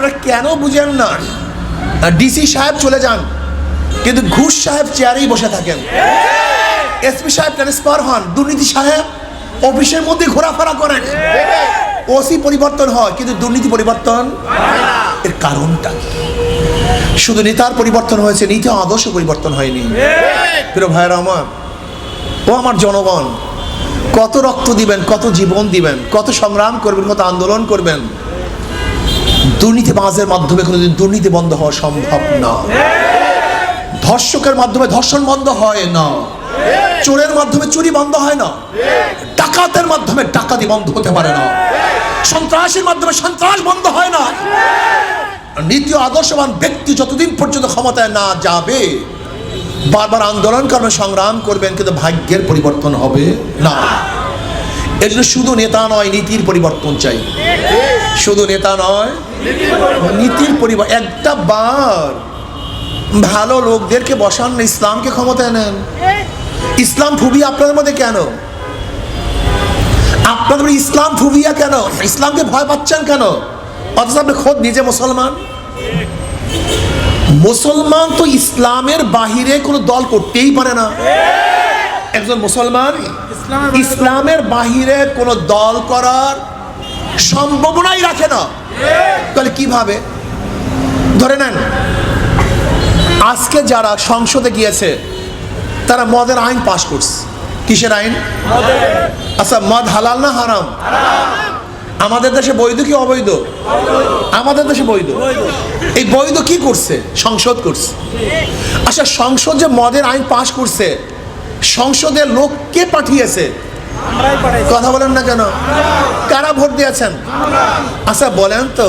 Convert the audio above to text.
আপনারা কেন বুঝেন না? ডিসি সাহেব চলে যান। কিন্তু ঘুষ সাহেব চেয়ারেই বসে থাকেন। এসপি সাহেব ট্রান্সফার হন। দুর্নীতি সাহেব অফিসের মধ্যে ঘোরাফেরা করেন। ওসি পরিবর্তন হয়, কিন্তু দুর্নীতি পরিবর্তন এর কারণটা শুধু নেতার পরিবর্তন হয়েছে, নীতি আদর্শ পরিবর্তন হয়নি। প্রিয় ভাইয়েরা আমার, ও আমার জনগণ, কত রক্ত দিবেন, কত জীবন দিবেন, কত সংগ্রাম করবেন, কত আন্দোলন করবেন দুর্নীতিবাজের মাধ্যমে কোনোদিন দুর্নীতি বন্ধ হওয়া সম্ভব না। ধর্ষকের মাধ্যমে ধর্ষণ বন্ধ হয় না। চোরের মাধ্যমে চুরি বন্ধ হয় না। ডাকাতের মাধ্যমে ডাকাতি বন্ধ হতে পারে না। সন্ত্রাসের মাধ্যমে সন্ত্রাস বন্ধ হয় না। নীতি আদর্শবান ব্যক্তি যতদিন পর্যন্ত ক্ষমতায় না যাবে, বারবার আন্দোলন করবেন সংগ্রাম করবেন, কিন্তু ভাগ্যের পরিবর্তন হবে না। এর জন্য শুধু নেতা নয়, নীতির পরিবর্তন চাই। শুধু নেতা নয়, নীতির পরিবর্তন একটা বার ভালো লোকদেরকে বসান, ইসলামকে ক্ষমতায় নেন। ইসলাম ফুবি আপনাদের মধ্যে কেন? আপনাদের ইসলাম ফুবিয়া কেন? ইসলামকে ভয় পাচ্ছেন কেন? অথচ আপনি খোদ নিজে মুসলমান? মুসলমান তো ইসলামের বাহিরে কোনো দল করতেই পারে না। একজন মুসলমান ইসলামের বাহিরে কোনো দল করার সম্ভাবনাই রাখে না। তাহলে কীভাবে? ধরে নেন আজকে যারা সংসদে গিয়েছে তারা মদের আইন পাশ করছে। কিসের আইন? আচ্ছা মদ হালাল না হারাম? আমাদের দেশে বৈধ কি অবৈধ? আমাদের দেশে বৈধ। এই বৈধ কি করছে? সংসদ করছে। আচ্ছা সংসদ যে মদের আইন পাশ করছে সংসদের লোক কে পাঠিয়েছে? কথা বলেন না কেন? কারা ভোট দিয়েছেন? আচ্ছা বলেন তো।